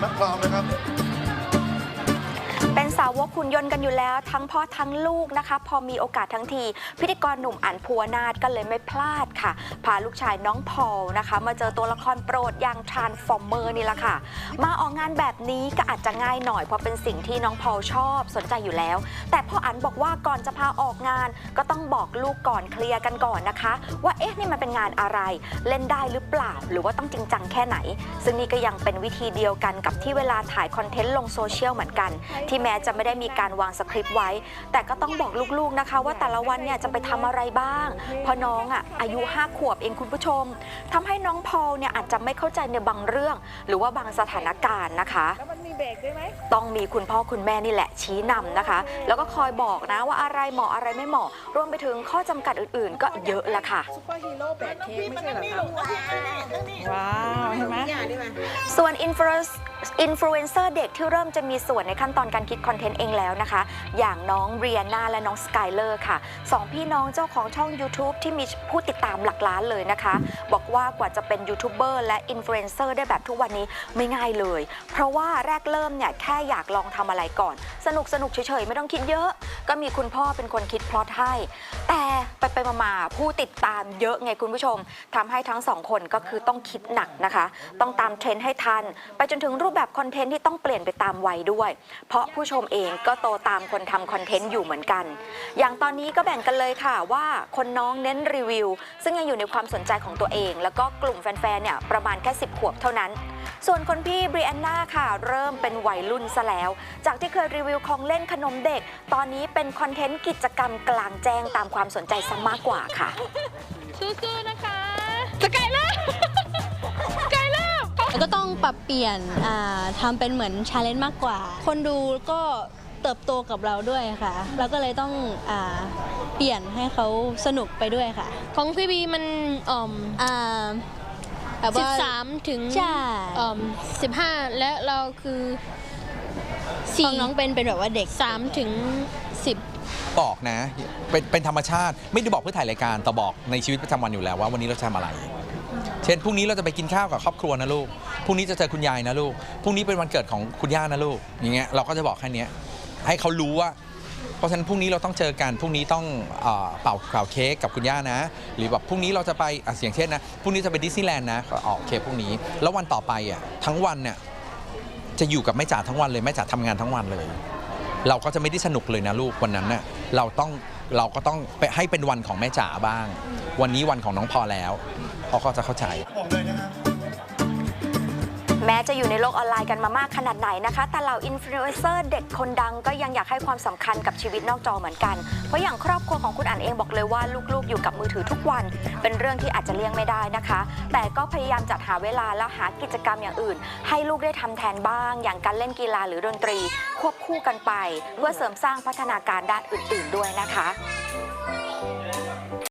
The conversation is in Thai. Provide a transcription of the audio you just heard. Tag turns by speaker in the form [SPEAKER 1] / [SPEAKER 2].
[SPEAKER 1] แม็กคลาวนะครับ
[SPEAKER 2] เป็นาวกคุณยนต์กันอยู่แล้ว ทั้งพ่อทั้งลูกนะคะ พอมีโอกาสทั้งที พิธีกรหนุ่มอันพัวนาถก็เลยไม่พลาดค่ะ พาลูกชายน้องพอลนะคะ มาเจอตัวละครโปรดอย่างทรานส์ฟอร์เมอร์นี่แหละค่ะ มาออกงานแบบนี้ก็อาจจะง่ายหน่อย เพราะเป็นสิ่งที่น้องพอลชอบสนใจอยู่แล้ว แต่พ่ออันบอกว่าก่อนจะพาออกงาน ก็ต้องบอกลูกก่อนเคลียร์กันก่อนนะคะ ว่าเอ๊ะนี่มันเป็นงานอะไร เล่นได้หรือเปล่า หรือว่าต้องจริงจังแค่ไหน ซึ่งนี่ก็ยังเป็นวิธีเดียวกันกับที่เวลาถ่ายคอนเทนต์ลงโซเชียลเหมือนกัน ที่แม้จะไม่ได้มีการวางสคริปต์ไว้ แต่ก็ต้องบอกลูกๆนะคะ ว่าแต่ละวันเนี่ยจะไปทำอะไรบ้าง เพราะน้องอะอายุ 5 ขวบเองคุณผู้ชมทำให้น้องพอลเนี่ยอาจจะไม่เข้าใจในบางเรื่อง หรือว่าบางสถานการณ์นะคะ
[SPEAKER 3] แล้วมันมีเบรกด้วยไหม
[SPEAKER 2] ต้องมีคุณพ่อคุณแม่นี่แหละชี้นำนะคะ แล้วก็คอยบอกนะว่าอะไรเหมาะอะไรไม่เหมาะ รวมไปถึงข้อจำกัดอื่นๆ ก็เยอะละค่ะ
[SPEAKER 3] ซุปเปอร์ฮีโร่แบกเค้กไม่ใช่เหรอครับว้าวเห็นไหม
[SPEAKER 2] ส่วนอินฟลูอิน อินฟลูเอนเซอร์เด็กที่เริ่มจะมีส่วนในขั้นตอนการคิดคอนเทนต์เองแล้วนะคะ อย่างน้องเรียนาและน้องสกายเลอร์ค่ะสองพี่น้องเจ้าของช่อง YouTube ที่มีผู้ติดตามหลักล้านเลยนะคะ บอกว่ากว่าจะเป็นยูทูบเบอร์และอินฟลูเอนเซอร์ได้แบบทุกวันนี้ไม่ง่ายเลย เพราะว่าแรกเริ่มเนี่ยแค่อยากลองทำอะไรก่อน สนุกสนุกเฉยๆ ไม่ต้องคิดเยอะ ก็มีคุณพ่อเป็นคนคิดพล็อตให้ แต่ไปไปมาๆผู้ติดตามเยอะไงคุณผู้ชมทำให้ทั้งสองคนก็คือต้องคิดหนักนะคะ ต้องตามเทรนด์ให้ทัน ไปจนถึงรูปแบบคอนเทนต์ที่ต้องเปลี่ยนไปตามวัยด้วย เพราะผู้ชมเองก็โตตามคนทำคอนเทนต์อยู่เหมือนกัน อย่างตอนนี้ก็แบ่งกันเลยค่ะว่าคนน้องเน้นรีวิว ซึ่งยังอยู่ในความสนใจของตัวเอง แล้วก็กลุ่มแฟนๆเนี่ยประมาณแค่ 10 ขวบเท่านั้น ส่วนคนพี่บริแอนนาค่ะ เริ่มเป็นวัยรุ่นซะแล้ว จากที่เคยรีวิวของเล่นขนมเด็ก ตอนนี้เป็นคอนเทนต์กิจกรรมกลางแจ้งตามความสนใจซะมากกว่าค่ะ
[SPEAKER 4] สู้ๆนะคะสกายเลอร์สกายเลอร์
[SPEAKER 5] แล้วก็ต้องปรับเปลี่ยนอ่าทำเป็นเหมือนชาเลนจ์มากกว่า คนดูก็เติบโตกับเราด้วยค่ะ เราก็เลยต้องอาเปลี่ยนให้เขาสนุกไปด้วยค่ะ
[SPEAKER 4] ของพี่บีมันอ่อม
[SPEAKER 5] อ่า แบบ
[SPEAKER 4] สิ
[SPEAKER 5] ว่า
[SPEAKER 4] บสามถึง
[SPEAKER 5] ใช่
[SPEAKER 4] อ่อมสิบห้าและเราคือ
[SPEAKER 5] ข
[SPEAKER 4] สี่
[SPEAKER 5] องน้องเป็นเป็นแบบว่าเด็ก
[SPEAKER 4] สามถึงสิบ
[SPEAKER 6] บอกนะ เป็นเป็นธรรมชาติ ไม่ได้บอกเพื่อถ่ายรายการแต่บอกในชีวิตประจำวันอยู่แล้วว่าวันนี้เราจะทำอะไร เช่นพรุ่งนี้เราจะไปกินข้าวกับครอบครัวนะลูกพรุ่งนี้จะเจอคุณยายนะลูกพรุ่งนี้เป็นวันเกิดของคุณย่านะลูกอย่างเงี้ยเราก็จะบอกแค่เนี้ยให้เขารู้ว่า เพราะฉะนั้นพรุ่งนี้เราต้องเจอกันพรุ่งนี้ต้องเอ่อเป่าเป่าเค้กกับคุณย่านะ หรือแบบพรุ่งนี้เราจะไปอะอย่างเช่นนะพรุ่งนี้จะไปดิสนีย์แลนด์นะก็อ๋อโอเคพรุ่งนี้ แล้ววันต่อไปอะทั้งวันเนี่ยจะอยู่กับแม่จ๋าทั้งวันเลยแม่จ๋าทำงานทั้งวันเลย เราก็จะไม่ได้สนุกเลยนะลูกวันนั้นน่ะเราต้องเราก็ต้องไปให้เป็นวันของแม่จ๋าบ้าง วันนี้วันของน้องพอแล้วเขาก็จะเข้าใจ
[SPEAKER 1] บอกเลยนะครับ
[SPEAKER 2] แม้จะอยู่ในโลกออนไลน์กันมามากขนาดไหนนะคะ แต่เหล่าอินฟลูเอนเซอร์เด็กคนดังก็ยังอยากให้ความสำคัญกับชีวิตนอกจอเหมือนกัน เพราะอย่างครอบครัวของคุณอันเองบอกเลยว่าลูกๆ อยู่กับมือถือทุกวัน เป็นเรื่องที่อาจจะเลี่ยงไม่ได้นะคะ แต่ก็พยายามจัดหาเวลาแล้วหากิจกรรมอย่างอื่น ให้ลูกได้ทำแทนบ้าง อย่างการเล่นกีฬาหรือดนตรี ควบคู่กันไป เพื่อเสริมสร้างพัฒนาการด้านอื่น ๆ ด้วยนะคะ